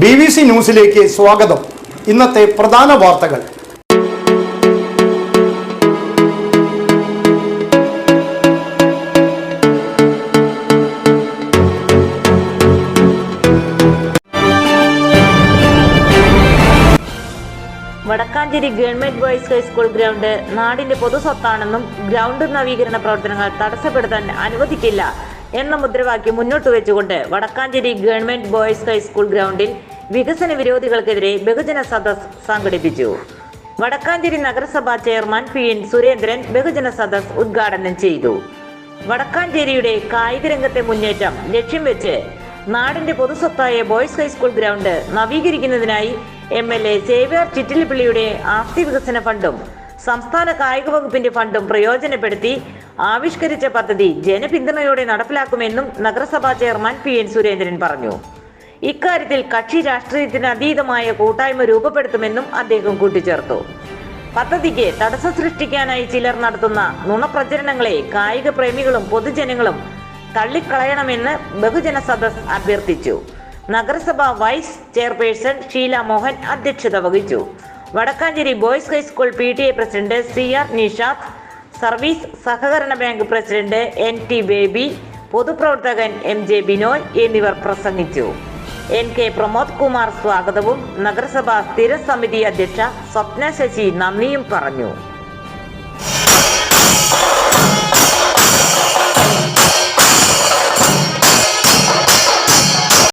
B V C ന്യൂസിലേക്ക് സ്വാഗതം. ഇന്നത്തെ പ്രധാന വാർത്തകൾ. Vadakkanchery government boys high school ground നാടിന്റെ പൊതുസ്വത്താണെന്നും ഗ്രൗണ്ട് നവീകരണ പ്രവർത്തനങ്ങൾ തടസ്സപ്പെടുത്താൻ അനുവദിക്കില്ല. എന്ന മുദ്രാവാക്യം മുന്നോട്ട് വെച്ചുകൊണ്ട് വടക്കാഞ്ചേരി ഗവൺമെന്റ് ബോയ്സ് ഹൈസ്കൂൾ ഗ്രൗണ്ടിൽ വികസന വിരോധികൾക്കെതിരെ ബഹുജന സദസ് സംഘടിപ്പിച്ചു. വടക്കാഞ്ചേരി നഗരസഭാ ചെയർമാൻ പി എൻ സുരേന്ദ്രൻ ബഹുജന സദസ് ഉദ്ഘാടനം ചെയ്തു. വടക്കാഞ്ചേരിയുടെ കായിക രംഗത്തെ മുന്നേറ്റം ലക്ഷ്യം വെച്ച് നാടിന്റെ പൊതുസ്വത്തായ ബോയ്സ് ഹൈസ്കൂൾ ഗ്രൗണ്ട് നവീകരിക്കുന്നതിനായി എം എൽ എ സേവ്യർ ചിറ്റിലിപ്പിള്ളിയുടെ ആസ്തി വികസന ഫണ്ടും സംസ്ഥാന കായിക വകുപ്പിന്റെ ഫണ്ടും പ്രയോജനപ്പെടുത്തി ആവിഷ്കരിച്ച പദ്ധതി ജനപിന്തുണയോടെ നടപ്പിലാക്കുമെന്നും നഗരസഭാ ചെയർമാൻ പി എൻ സുരേന്ദ്രൻ പറഞ്ഞു. ഇക്കാര്യത്തിൽ കക്ഷി രാഷ്ട്രീയത്തിന് അതീതമായ കൂട്ടായ്മ രൂപപ്പെടുത്തുമെന്നും അദ്ദേഹം കൂട്ടിച്ചേർത്തു. പദ്ധതിക്ക് തടസ്സം സൃഷ്ടിക്കാനായി ചിലർ നടത്തുന്ന നുണപ്രചരണങ്ങളെ കായിക പ്രേമികളും പൊതുജനങ്ങളും തള്ളിക്കളയണമെന്ന് ബഹുജന സദസ് അഭ്യർത്ഥിച്ചു. നഗരസഭ വൈസ് ചെയർപേഴ്സൺ ഷീല മോഹൻ അധ്യക്ഷത വഹിച്ചു. Vadakkanchery boys high school P T A president C R Nishad service സഹകരണ bank president N T Baby പൊതുപ്രവർത്തകൻ എം ജെ ബിനോയ് എന്നിവർ പ്രസംഗിച്ചു. എൻ കെ പ്രമോദ് കുമാർ സ്വാഗതവും നഗരസഭാ സ്ഥിര സമിതി അധ്യക്ഷ സ്വപ്ന ശശി നന്ദിയും പറഞ്ഞു.